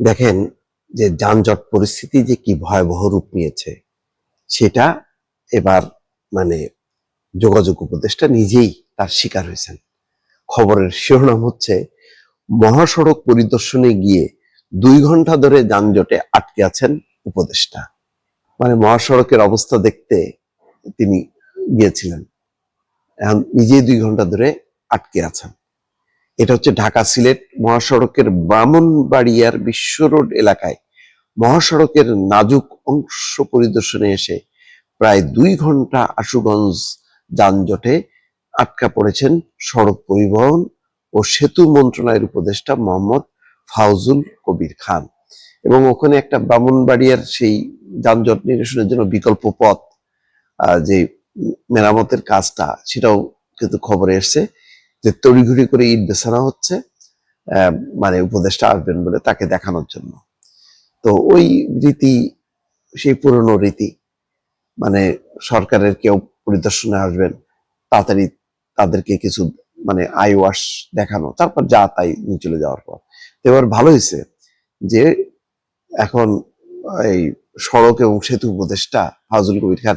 দেখেন যে যানজট পরিস্থিতি যে কি ভয়াবহ রূপ নিয়েছে, সেটা এবার মানে যোগাযোগ উপদেষ্টা নিজেই তার শিকার হয়েছেন। খবরের শিরোনাম হচ্ছে, মহাসড়ক পরিদর্শনে গিয়ে দুই ঘণ্টা ধরে যানজটে আটকে আছেন উপদেষ্টা। মানে মহাসড়কের অবস্থা দেখতে তিনি গিয়েছিলেন। এখন নিজেই দুই ঘণ্টা ধরে আটকে আছেন। এটা হচ্ছে ঢাকা সিলেট মহাসড়কের ব্রাহ্মণবাড়িয়ার বিশ্ব রোড এলাকায়। মহাসড়কের নাজুক অংশ পরিদর্শনে এসে প্রায় দুই ঘণ্টা আশুগঞ্জ যানজটে আটকা পড়েছেন সড়ক পরিবহন ও সেতু মন্ত্রণালয়ের উপদেষ্টা মোহাম্মদ ফাউজুল কবির খান। এবং ওখানে একটা ব্রাহ্মণবাড়িয়ার সেই যানজট নিরসনের জন্য বিকল্প পথ যে মেরামতের কাজটা, সেটাও কিন্তু খবরে এসছে। যে তড়িঘড়ি করে ইট বেছানো হচ্ছে মানে উপদেষ্টা আসবেন বলে তাকে দেখানোর জন্য। তো ওই রীতি, সেই পুরনো রীতি মানে সরকারের কেউ পরিদর্শনে আসবেন, তাড়াতাড়ি তাদেরকে কিছু মানে আই ওয়াশ দেখানো, তারপর যা তাই চলে যাওয়ার পর। এবার ভালো হয়েছে যে এখন এই সড়ক এবং সেতু উপদেষ্টা ফাজুল কবির খান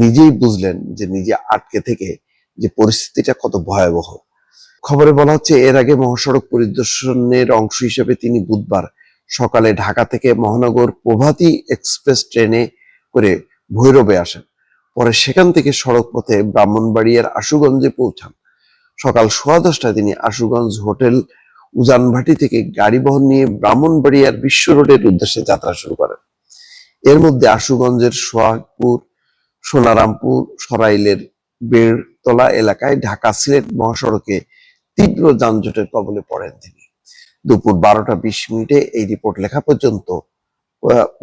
নিজেই বুঝলেন যে নিজে আটকে থেকে যে পরিস্থিতিটা কত ভয়াবহ। খবরে বলা হচ্ছে, এর আগে মহাসড়ক পরিদর্শনের অংশ হিসেবে তিনি বুধবার সকালে ঢাকা থেকে মহানগর প্রভাতী এক্সপ্রেস ট্রেনে করে ভৈরবে আসেন। পরে সেখান থেকে সড়ক পথে ব্রাহ্মণবাড়িয়ার আশুগঞ্জে পৌঁছান। সকাল সোয়া দশটায় তিনি আশুগঞ্জ হোটেল উজানভাটি থেকে গাড়ি বহন নিয়ে ব্রাহ্মণবাড়িয়ার বিশ্ব রোডের উদ্দেশ্যে যাত্রা শুরু করেন। এর মধ্যে আশুগঞ্জের সোহাগপুর, সোনারামপুর, সরাইলের বেড়তলা এলাকায় ঢাকা সিলেট মহাসড়কে তীব্র যানজটের কবলে পড়েন তিনি। দুপুর বারোটা বিশ মিনিটে এই রিপোর্ট লেখা পর্যন্ত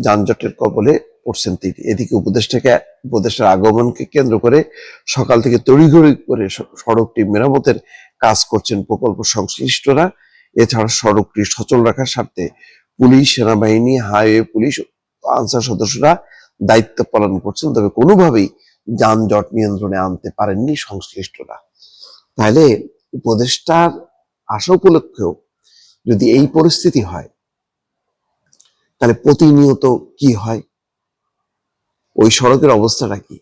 যানজটের কবলে পড়ছেন তিনি। এদিকে উপদেষ্টাকে, উপদেষ্টার আগমনকে কেন্দ্র করে সকাল থেকে তড়িঘড়ি করে সড়কটি মেরামতের কাজ করছেন প্রকল্প সংশ্লিষ্টরা। এছাড়া সড়কটি সচল রাখার স্বার্থে পুলিশ, সেনাবাহিনী, হাইওয়ে পুলিশ আনসার সদস্যরা দায়িত্ব পালন করছেন, তবে কোনোভাবেই যানজট নিয়ন্ত্রণে আনতে পারেননি সংশ্লিষ্টরা। তাহলে উপদেষ্টার আসা উপলক্ষেও যদি এই পরিস্থিতি হয়, তাহলে প্রতিনিয়ত কি হয়? ওই সড়কের অবস্থাটা কি?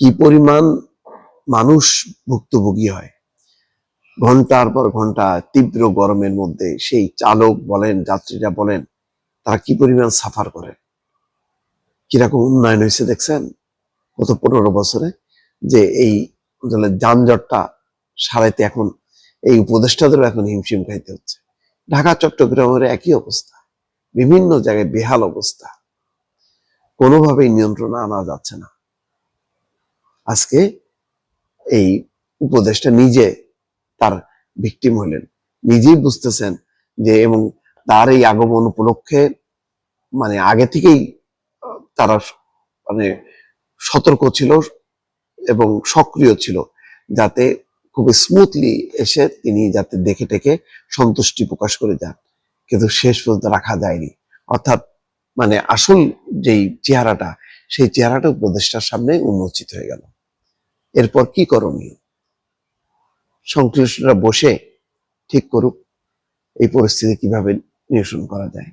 কি পরিমাণ মানুষ ভুক্তভোগী হয়? ঘণ্টার পর ঘণ্টা তীব্র গরমের মধ্যে সেই চালক বলেন, যাত্রীরা বলেন, তারা কি পরিমাণ সাফার করেন কীরকম উন্নয়ন হয়েছে দেখছেন? গত পনেরো বছরে যে এই যানজটটা সারাইতে এখন এই উপদেষ্টাদেরও এখন হিমশিম খাইতে হচ্ছে। ঢাকা, চট্টগ্রামের একই অবস্থা, বিভিন্ন জায়গায় বেহাল অবস্থা। কোনোভাবেই নিয়ন্ত্রণে আনা যাচ্ছে না। আজকে এই উপদেশটা নিজে তার ভিকটিম হলেন। নিজেই বুঝতেছেন যে এবং তার এই আগমন উপলক্ষে মানে আগে থেকেই, তারা মানে সতর্ক ছিল এবং সক্রিয় ছিল যাতে খুব স্মুথলি এসে তিনি যাতে দেখে টেকে সন্তুষ্টি প্রকাশ করে যান। কিন্তু শেষ পর্যন্ত রাখা যায়নি। অর্থাৎ মানে আসল যেই চেহারাটা, সেই চেহারাটা উপদেষ্টার সামনে উন্মোচিত হয়ে গেল। এরপর কি করণীয়? সংশ্লিষ্টরা বসে ঠিক করুক, এই পরিস্থিতি কীভাবে নিরসন করা যায়?